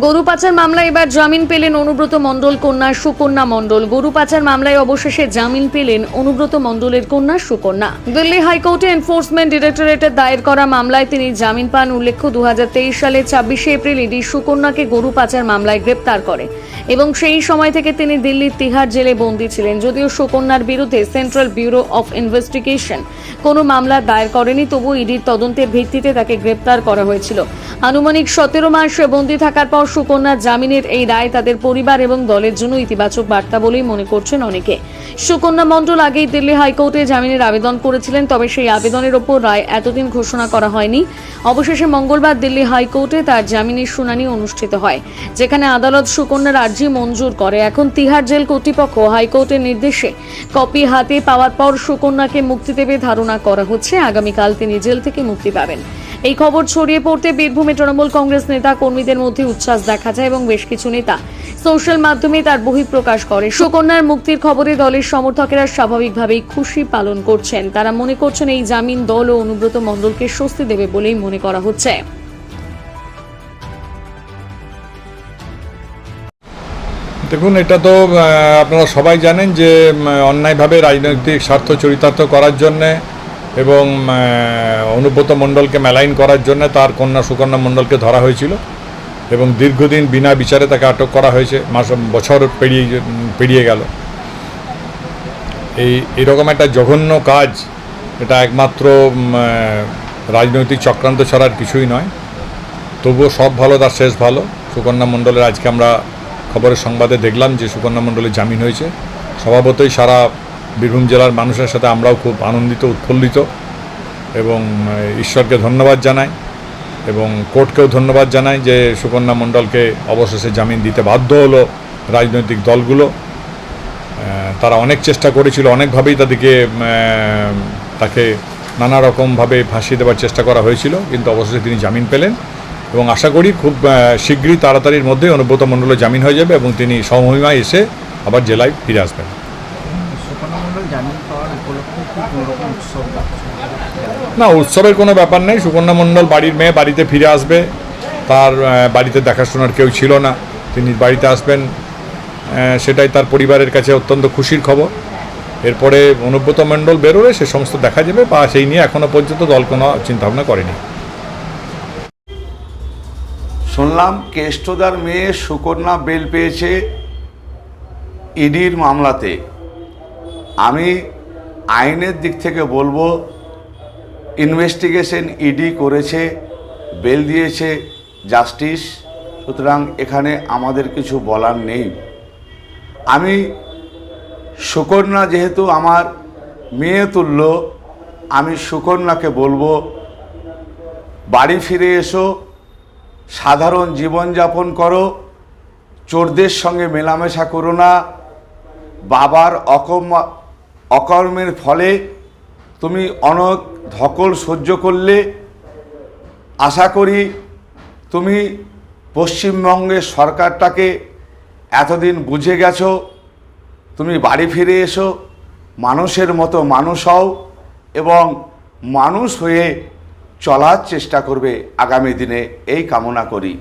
গরু পাচার মামলায় এবার জামিন পেলেন অনুব্রত মণ্ডল, কন্যা সুকন্যা মণ্ডল। গরু পাচার মামলায় অবশেষে জামিন পেলেন অনুব্রত মণ্ডলের কন্যা সুকন্যা। দিল্লি হাইকোর্টে এনফোর্সমেন্ট ডিরেক্টরেটের দায়ের করা মামলায় তিনি জামিন পান উল্লেখ্য দু সালে ছাব্বিশে এপ্রিল ইডি সুকন্যাকে গরু পাচার মামলায় গ্রেপ্তার করে। এবং সেই সময় থেকে তিনি দিল্লির তিহার জেলে বন্দী ছিলেন, যদিও সুকন্যার বিরুদ্ধে সেন্ট্রাল ব্যুরো অফ ইনভেস্টিগেশন কোনো মামলা দায়ের করেনি তবু ইডির তদন্তের ভিত্তিতে তাকে গ্রেপ্তার করা হয়েছিল। আনুমানিক সতেরো মাস বন্দী থাকার পর সুকন্যার জামিনের এই রায় তাদের পরিবার এবং দলের জন্য ইতিবাচক বার্তা বলেই মনে করছেন অনেকে। সুকন্যা মণ্ডল আগেই দিল্লি হাইকোর্টে জামিনের আবেদন করেছিলেন, তবে সেই আবেদনের ওপর রায় এতদিন ঘোষণা করা হয়নি। অবশেষে মঙ্গলবার দিল্লি হাইকোর্টে তার জামিনের শুনানি অনুষ্ঠিত হয়, যেখানে আদালত সুকন্যার আর্জি মঞ্জুর করে। এখন তিহার জেল কর্তৃপক্ষ হাইকোর্টের নির্দেশে কপি হাতে পাওয়ার পর সুকন্যাকে মুক্তি দেবে ধারণা করা হচ্ছে। আগামীকাল তিনি জেল থেকে মুক্তি পাবেন। এই খবর ছড়িয়ে পড়তে বীরভূমে তৃণমূল কংগ্রেস নেতা কর্মীদের মধ্যে উচ্ছ্বাস দেখা যায় এবং বেশ কিছু নেতা সোশ্যাল মাধ্যমে তার বহিঃপ্রকাশ করে। সুকন্যার মুক্তির খবরে দলের সমর্থকেরা স্বাভাবিকভাবেই খুশি পালন করছেন। তারা মনে করছেন এই জামিন দল ও অনুব্রত মণ্ডলকে স্বস্তি দেবে বলেই মনে করা হচ্ছে। দেখুন, এটা তো আপনারা সবাই জানেন যে অন্যায়ভাবে রাজনৈতিক স্বার্থ চরিতার্থ করার জন্যে এবং অনুব্রত মণ্ডলকে মেলাইন করার জন্য তার কন্যা সুকন্যা মণ্ডলকে ধরা হয়েছিল এবং দীর্ঘদিন বিনা বিচারে তাকে আটক করা হয়েছে। মাস, বছর পেরিয়ে পেরিয়ে গেল। এই, এরকম একটা জঘন্য কাজ, এটা একমাত্র রাজনৈতিক চক্রান্ত ছাড়ার কিছুই নয়। তবুও সব ভালো, তার শেষ ভালো। সুকন্যা মণ্ডলের আজকে আমরা খবরের সংবাদে দেখলাম যে সুকন্যা মণ্ডলের জামিন হয়েছে। স্বভাবতই সারা বীরভূম জেলার মানুষের সাথে আমরাও খুব আনন্দিত, উৎফুল্লিত এবং ঈশ্বরকে ধন্যবাদ জানাই এবং কোর্টকেও ধন্যবাদ জানাই যে সুকন্যা মণ্ডলকে অবশেষে জামিন দিতে বাধ্য হলো রাজনৈতিক দলগুলো। তারা অনেক চেষ্টা করেছিল, অনেকভাবেই তাদেরকে তাকে নানা রকমভাবে ফাঁসিয়ে দেওয়ার চেষ্টা করা হয়েছিল, কিন্তু অবশেষে তিনি জামিন পেলেন এবং আশা করি খুব শীঘ্রই তাড়াতাড়ির মধ্যে অনুব্রত মণ্ডলের জামিন হয়ে যাবে এবং তিনি সমহিমায় এসে আবার জেলায় ফিরে আসবেন সুকন্যা মণ্ডল জামিন পাওয়ার উপলক্ষে কি কোনো রকম উৎসব রাখছে? না, উৎসবের কোনো ব্যাপার নেই। সুকন্যা মণ্ডল বাড়ির মেয়ে বাড়িতে ফিরে আসবে। তার বাড়িতে দেখাশোনার কেউ ছিল না। তিনি বাড়িতে আসবেন। সেটাই তার পরিবারের কাছে অত্যন্ত খুশির খবর। এরপরে অনুব্রত মণ্ডল বেরোলে সে সমস্ত দেখা যাবে। বা সেই নিয়ে এখনও পর্যন্ত দল কোনো চিন্তাভাবনা করেনি। শুনলাম কেষ্টদার মেয়ে সুকন্যা বেল পেয়েছে ইডির মামলাতে। আমি আইনের দিক থেকে বলব ইনভেস্টিগেশন ইডি করেছে বেল দিয়েছে জাস্টিস সুতরাং এখানে আমাদের কিছু বলার নেই। আমি সুকন্যা যেহেতু আমার মেয়ে তুল্য, আমি সুকন্যাকে বলব, বাড়ি ফিরে এসো, সাধারণ জীবনযাপন করো, চোরদের সঙ্গে মেলামেশা করো না, বাবার অকম অকর্মের ফলে তুমি অনেক ধকল সহ্য করলে, আশা করি তুমি পশ্চিমবঙ্গের সরকারটাকে এতদিন বুঝে গেছো, তুমি বাড়ি ফিরে এসো, মানুষের মতো মানুষ হও এবং মানুষ হয়ে চলার চেষ্টা করবে আগামী দিনে। এই কামনা করি।